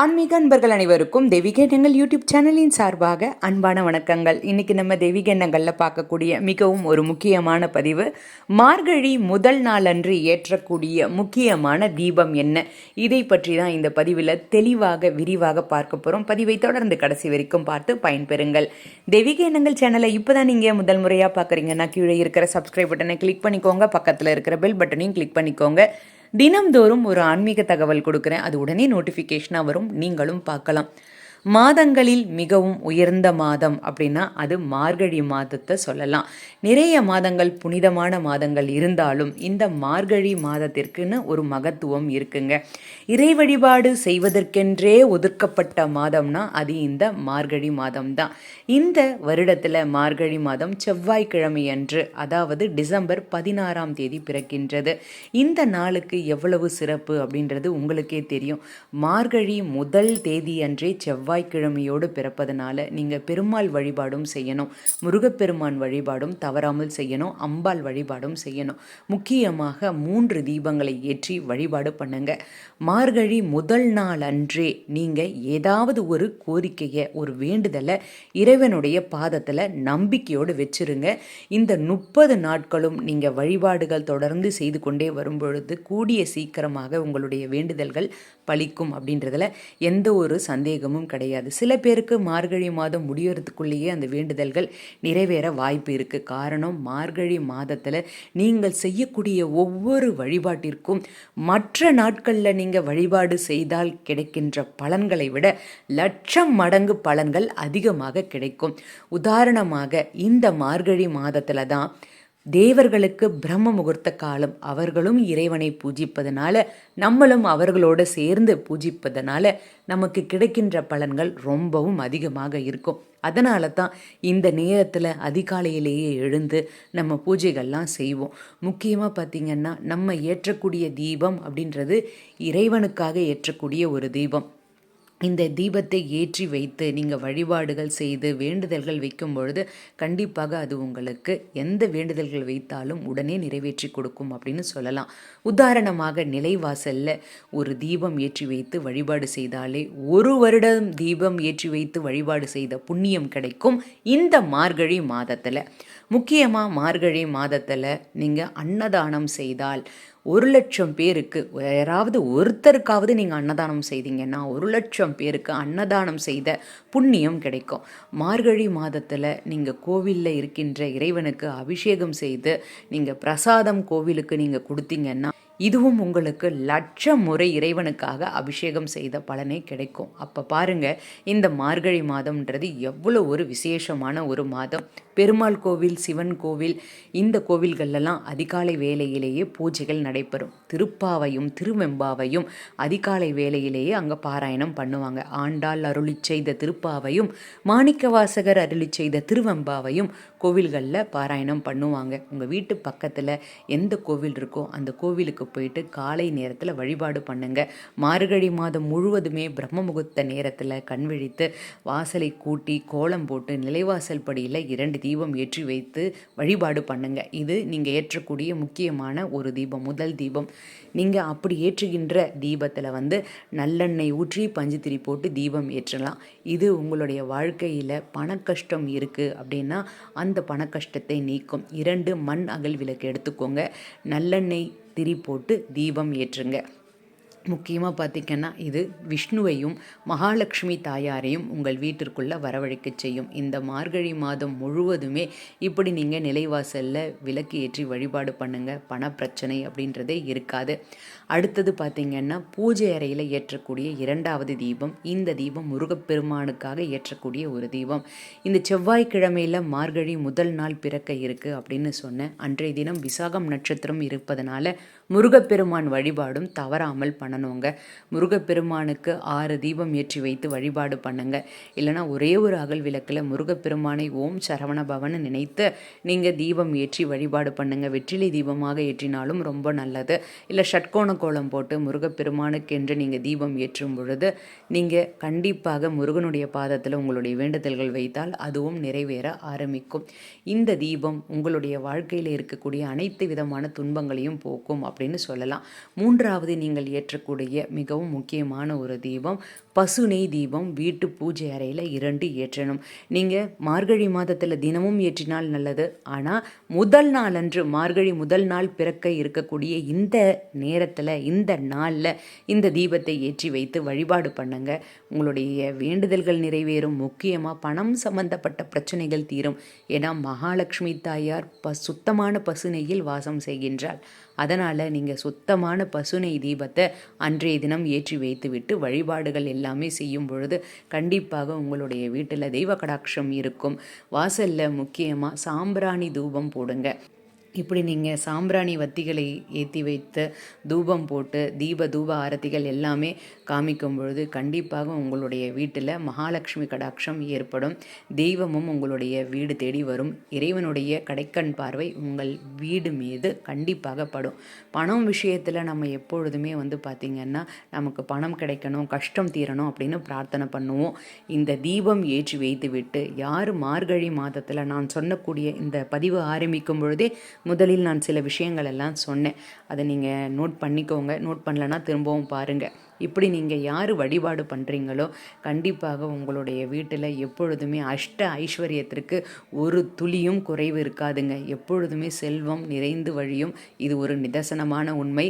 ஆன்மீக அன்பர்கள் அனைவருக்கும் தெய்வீக எண்ணங்கள் யூடியூப் சேனலின் சார்பாக அன்பான வணக்கங்கள். இன்னைக்கு நம்ம தெய்வீக எண்ணங்களில் பார்க்கக்கூடிய மிகவும் ஒரு முக்கியமான பதிவு மார்கழி முதல் நாளன்று ஏற்றக்கூடிய முக்கியமான தீபம் என்ன? இதை பற்றி தான் இந்த பதிவில் தெளிவாக விரிவாக பார்க்க போகிறோம் பதிவை தொடர்ந்து கடைசி வரைக்கும் பார்த்து பயன்பெறுங்கள். தெய்வீக எண்ணங்கள் சேனலை இப்போ தான் நீங்கள் முதல் முறையாக பார்க்குறீங்கன்னா கீழே இருக்கிற சப்ஸ்கிரைப் பட்டனை கிளிக் பண்ணிக்கோங்க. பக்கத்தில் இருக்கிற பெல் பட்டனையும் கிளிக் பண்ணிக்கோங்க. தினம்தோறும் ஒரு ஆன்மீக தகவல் கொடுக்குறேன். அது உடனே நோட்டிஃபிகேஷனாக வரும். நீங்களும் பார்க்கலாம். மாதங்களில் மிகவும் உயர்ந்த மாதம் அப்படின்னா அது மார்கழி மாதத்தை சொல்லலாம். நிறைய மாதங்கள் புனிதமான மாதங்கள் இருந்தாலும் இந்த மார்கழி மாதத்திற்குன்னு ஒரு மகத்துவம் இருக்குங்க. இறை வழிபாடு செய்வதற்கென்றே ஒதுக்கப்பட்ட மாதம்னா அது இந்த மார்கழி மாதம் தான் இந்த வருடத்தில் மார்கழி மாதம் செவ்வாய்க்கிழமை அன்று அதாவது டிசம்பர் பதினாறாம் தேதி பிறக்கின்றது. இந்த நாளுக்கு எவ்வளவு சிறப்பு அப்படின்றது உங்களுக்கே தெரியும். மார்கழி முதல் தேதி அன்றே செவ்வாய்க்கிழமையோடு பிறப்பதனால நீங்கள் பெருமாள் வழிபாடும் செய்யணும். முருகப்பெருமான் வழிபாடும் தவறாமல் செய்யணும். அம்பாள் வழிபாடும் செய்யணும். முக்கியமாக மூன்று தீபங்களை ஏற்றி வழிபாடு பண்ணுங்க. மார்கழி முதல் நாள் அன்றே நீங்கள் ஏதாவது ஒரு கோரிக்கையை ஒரு வேண்டுதலை இறைவனுடைய பாதத்தில் நம்பிக்கையோடு வச்சிருங்க. இந்த முப்பது நாட்களும் நீங்கள் வழிபாடுகள் தொடர்ந்து செய்து கொண்டே வரும்பொழுது கூடிய சீக்கிரமாக உங்களுடைய வேண்டுதல்கள் பலிக்கும் அப்படின்றதுல எந்த ஒரு சந்தேகமும் கிடையாது. கிடையாது. சில பேருக்கு மார்கழி மாதம் முடியறதுக்குள்ளேயே அந்த வேண்டுதல்கள் நிறைவேற வாய்ப்பு இருக்குது காரணம் மார்கழி மாதத்தில் நீங்கள் செய்யக்கூடிய ஒவ்வொரு வழிபாட்டிற்கும் மற்ற நாட்களில் நீங்கள் வழிபாடு செய்தால் கிடைக்கின்ற பலன்களை விட லட்சம் மடங்கு பலன்கள் அதிகமாக கிடைக்கும். உதாரணமாக இந்த மார்கழி மாதத்தில் தான் தேவர்களுக்கு பிரம்ம முகூர்த்த காலம் அவர்களும் இறைவனை பூஜிப்பதனால நம்மளும் அவர்களோடு சேர்ந்து பூஜிப்பதனால நமக்கு கிடைக்கின்ற பலன்கள் ரொம்பவும் அதிகமாக இருக்கும். அதனால தான் இந்த நேரத்தில் அதிகாலையிலேயே எழுந்து நம்ம பூஜைகள்லாம் செய்வோம். முக்கியமாக பார்த்திங்கன்னா நம்ம ஏற்றக்கூடிய தீபம் அப்படின்றது இறைவனுக்காக ஏற்றக்கூடிய ஒரு தீபம். இந்த தீபத்தை ஏற்றி வைத்து நீங்கள் வழிபாடுகள் செய்து வேண்டுதல்கள் வைக்கும் பொழுது கண்டிப்பாக அது உங்களுக்கு எந்த வேண்டுதல்கள் வைத்தாலும் உடனே நிறைவேற்றி கொடுக்கும் அப்படின்னு சொல்லலாம். உதாரணமாக நிலைவாசலில் ஒரு தீபம் ஏற்றி வைத்து வழிபாடு செய்தாலே ஒரு வருடம் தீபம் ஏற்றி வைத்து வழிபாடு செய்த புண்ணியம் கிடைக்கும் இந்த மார்கழி மாதத்தில். முக்கியமாக மார்கழி மாதத்தில் நீங்கள் அன்னதானம் செய்தால் ஒரு லட்சம் பேருக்கு யாராவது ஒருத்தருக்காவது நீங்கள் அன்னதானம் செய்தீங்கன்னா ஒரு லட்சம் பேருக்கு அன்னதானம் செய்த புண்ணியம் கிடைக்கும். மார்கழி மாதத்தில் நீங்கள் கோவிலில் இருக்கின்ற இறைவனுக்கு அபிஷேகம் செய்து நீங்கள் பிரசாதம் கோவிலுக்கு நீங்கள் கொடுத்தீங்கன்னா இதுவும் உங்களுக்கு லட்சம் முறை இறைவனுக்காக அபிஷேகம் செய்த பலனே கிடைக்கும். அப்போ பாருங்க இந்த மார்கழி மாதம்ன்றது எவ்வளோ ஒரு விசேஷமான ஒரு மாதம். பெருமாள் கோவில் சிவன் கோவில் இந்த கோவில்களெல்லாம் அதிகாலை வேலையிலேயே பூஜைகள் நடைபெறும். திருப்பாவையும் திருவெம்பாவையும் அதிகாலை வேலையிலேயே அங்கே பாராயணம் பண்ணுவாங்க. ஆண்டாள் அருளி செய்த திருப்பாவையும் மாணிக்கவாசகர் அருளி செய்த திருவெம்பாவையும் கோவில்களில் பாராயணம் பண்ணுவாங்க. உங்கள் வீட்டு பக்கத்தில் எந்த கோவில் இருக்கோ அந்த கோவிலுக்கு போயிட்டு காலை நேரத்தில் வழிபாடு பண்ணுங்க. மார்கழி மாதம் முழுவதுமே பிரம்ம முகூர்த்த நேரத்தில் கண் விழித்து வாசலை கூட்டி கோலம் போட்டு நிலைவாசல் படியில் இரண்டு தீபம் ஏற்றி வைத்து வழிபாடு பண்ணுங்க. இது நீங்கள் ஏற்றக்கூடிய முக்கியமான ஒரு தீபம் முதல் தீபம். நீங்கள் அப்படி ஏற்றுகின்ற தீபத்தில் வந்து நல்லெண்ணெய் ஊற்றி பஞ்சுத்திரி போட்டு தீபம் ஏற்றலாம். இது உங்களுடைய வாழ்க்கையில் பண கஷ்டம் இருக்குது அப்படின்னா அந்த பண கஷ்டத்தை நீக்கும். இரண்டு மண் அகல் விளக்கு எடுத்துக்கோங்க. நல்லெண்ணெய் திரி போட்டு தீபம் ஏற்றுங்க. முக்கியமாக பார்த்திங்கன்னா இது விஷ்ணுவையும் மகாலட்சுமி தாயாரையும் உங்கள் வீட்டிற்குள்ளே வரவழைக்க செய்யும். இந்த மார்கழி மாதம் முழுவதுமே இப்படி நீங்கள் நிலைவாசலில் விளக்கு ஏற்றி வழிபாடு பண்ணுங்கள் பணப்பிரச்சனை அப்படின்றதே இருக்காது. அடுத்தது பார்த்திங்கன்னா பூஜை அறையில் ஏற்றக்கூடிய இரண்டாவது தீபம் இந்த தீபம் முருகப்பெருமானுக்காக ஏற்றக்கூடிய ஒரு தீபம். இந்த செவ்வாய்க்கிழமையில் மார்கழி முதல் நாள் பிறக்க இருக்குது அப்படின்னு சொன்னேன். அன்றைய தினம் விசாகம் நட்சத்திரம் இருப்பதனால முருகப்பெருமான் வழிபாடும் தவறாமல் பண்ணணுங்க. முருகப்பெருமானுக்கு ஆறு தீபம் ஏற்றி வைத்து வழிபாடு பண்ணுங்க. இல்லைனா ஒரே ஒரு அகல் விளக்கில் முருகப்பெருமானை ஓம் சரவண பவன் நினைத்து நீங்கள் தீபம் ஏற்றி வழிபாடு பண்ணுங்கள் வெற்றிலை தீபமாக ஏற்றினாலும் ரொம்ப நல்லது. இல்லை ஷட்கோண கோலம் போட்டு முருகப்பெருமானுக்கென்று நீங்கள் தீபம் ஏற்றும் பொழுது நீங்கள் கண்டிப்பாக முருகனுடைய பாதத்தில் உங்களுடைய வேண்டுதல்கள் வைத்தால் அதுவும் நிறைவேற ஆரம்பிக்கும். இந்த தீபம் உங்களுடைய வாழ்க்கையில் இருக்கக்கூடிய அனைத்து விதமான துன்பங்களையும் போக்கும் அப்படின்னு சொல்லலாம். மூன்றாவது நீங்கள் ஏற்றக்கூடிய மிகவும் முக்கியமான ஒரு தீபம் பசுனை தீபம் வீட்டு பூஜை அறையில் இரண்டு ஏற்றணும். நீங்கள் மார்கழி மாதத்தில் தினமும் ஏற்றினால் நல்லது. ஆனால் முதல் நாள் அன்று மார்கழி முதல் நாள் பிறக்க இருக்கக்கூடிய இந்த நேரத்தில் இந்த நாளில் இந்த தீபத்தை ஏற்றி வைத்து வழிபாடு பண்ணுங்க. உங்களுடைய வேண்டுதல்கள் நிறைவேறும். முக்கியமாக பணம் சம்பந்தப்பட்ட பிரச்சனைகள் தீரும். ஏன்னா மகாலட்சுமி தாயார் ப சுத்தமான பசுநெய்யில் வாசம் செய்கின்றாள். அதனால் நீங்கள் சுத்தமான பசுனை தீபத்தை அன்றைய தினம் ஏற்றி வைத்துவிட்டு வழிபாடுகள் எல்லாமே செய்யும் பொழுது கண்டிப்பாக உங்களுடைய வீட்டில் தெய்வ கடாட்சம் இருக்கும். வாசலில் முக்கியமாக சாம்பிராணி தூபம் போடுங்க. இப்படி நீங்கள் சாம்பிராணி வத்திகளை ஏற்றி வைத்து தூபம் போட்டு தீப தூப ஆரத்திகள் எல்லாமே காமிக்கும் பொழுது கண்டிப்பாக உங்களுடைய வீட்டில் மகாலட்சுமி கடாட்சம் ஏற்படும். தெய்வமும் உங்களுடைய வீடு தேடி வரும். இறைவனுடைய கடைக்கண் பார்வை உங்கள் வீடு மீது கண்டிப்பாக படும். பணம் விஷயத்தில் நம்ம எப்பொழுதுமே வந்து பார்த்திங்கன்னா நமக்கு பணம் கிடைக்கணும் கஷ்டம் தீரணும் அப்படின்னு பிரார்த்தனை பண்ணுவோம். இந்த தீபம் ஏற்றி வைத்து விட்டு யார் மார்கழி மாதத்தில் நான் சொன்னக்கூடிய இந்த பதிவு ஆரம்பிக்கும் பொழுதே முதலில் நான் சில விஷயங்கள் எல்லாம் சொன்னேன். அதை நீங்கள் நோட் பண்ணிக்கோங்க. நோட் பண்ணலன்னா திரும்பவும் பாருங்கள் இப்படி நீங்கள் யார் வழிபாடு பண்ணுறீங்களோ கண்டிப்பாக உங்களுடைய வீட்டில் எப்பொழுதுமே அஷ்ட ஐஸ்வர்யத்திற்கு ஒரு துளியும் குறைவு இருக்காதுங்க. எப்பொழுதுமே செல்வம் நிறைந்து வழியும். இது ஒரு நிதர்சனமான உண்மை.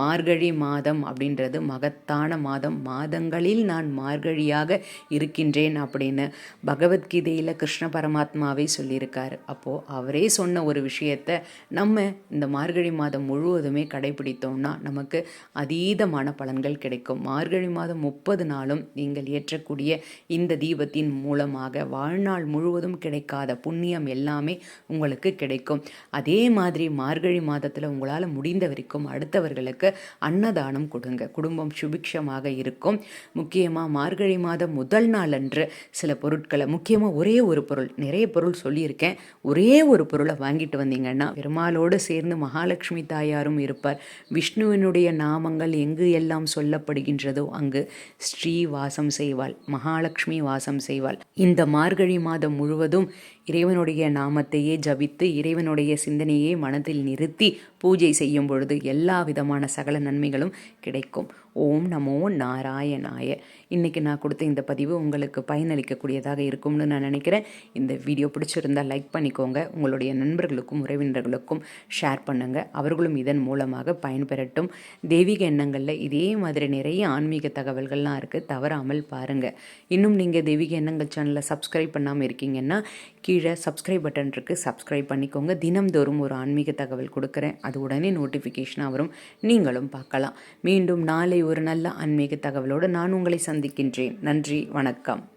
மார்கழி மாதம் அப்படின்றது மகத்தான மாதம். மாதங்களில் நான் மார்கழியாக இருக்கின்றேன் அப்படின்னு பகவத்கீதையில் கிருஷ்ண பரமாத்மாவே சொல்லியிருக்காரு. அப்போது அவரே சொன்ன ஒரு விஷயத்தை நம்ம இந்த மார்கழி மாதம் முழுவதுமே கடைபிடித்தோம்னா நமக்கு அதீதமான பலன்கள் கிடைக்கும். இருக்கும். மார்கழி மாதம் முப்பது நாளும் நீங்கள் ஏற்றக்கூடிய இந்த தீபத்தின் மூலமாக வாழ்நாள் முழுவதும் கிடைக்காத புண்ணியம் எல்லாமே உங்களுக்கு கிடைக்கும். அதே மாதிரி மார்கழி மாதத்தில் உங்களால் முடிந்த வரைக்கும் அடுத்தவர்களுக்கு அன்னதானம் கொடுங்க. குடும்பம் சுபிக்ஷமாக இருக்கும். முக்கியமாக மார்கழி மாதம் முதல் நாள் அன்று சில பொருட்களை முக்கியமாக ஒரே ஒரு பொருள் நிறைய பொருள் சொல்லியிருக்கேன். ஒரே ஒரு பொருளை வாங்கிட்டு வந்தீங்கன்னா பெருமாளோடு சேர்ந்து மகாலட்சுமி தாயாரும் இருப்பார். விஷ்ணுவினுடைய நாமங்கள் எங்கு எல்லாம் சொல்லப்படும் வருகின்றதோ அங்கு ஸ்ரீ வாசம் செய்வாள் மகாலட்சுமி வாசம் செய்வாள். இந்த மார்கழி மாதம் முழுவதும் இறைவனுடைய நாமத்தையே ஜபித்து இறைவனுடைய சிந்தனையை மனதில் நிறுத்தி பூஜை செய்யும் பொழுது எல்லா விதமான சகல நன்மைகளும் கிடைக்கும். ஓம் நமோ நாராயணாய. இன்றைக்கி நான் கொடுத்த இந்த பதிவு உங்களுக்கு பயனளிக்கக்கூடியதாக இருக்கும்னு நான் நினைக்கிறேன். இந்த வீடியோ பிடிச்சிருந்தால் லைக் பண்ணிக்கோங்க. உங்களுடைய நண்பர்களுக்கும் உறவினர்களுக்கும் ஷேர் பண்ணுங்கள் அவர்களும் இதன் மூலமாக பயன்பெறட்டும். தெய்வீக எண்ணங்களில் இதே மாதிரி நிறைய ஆன்மீக தகவல்கள்லாம் இருக்குது தவறாமல் பாருங்கள் இன்னும் நீங்கள் தெய்வீக எண்ணங்கள் சேனலை சப்ஸ்கிரைப் பண்ணாமல் இருக்கீங்கன்னா கீழே சப்ஸ்கிரைப் பட்டன் இருக்குது சப்ஸ்கிரைப் பண்ணிக்கோங்க. தினம்தோறும் ஒரு ஆன்மீக தகவல் கொடுக்குறேன். அது உடனே நோட்டிஃபிகேஷனாக வரும். நீங்களும் பார்க்கலாம். மீண்டும் நாளை ஒரு நல்ல ஆன்மீக தகவலோடு நான் உங்களை சந்திக்கின்றேன். நன்றி வணக்கம்.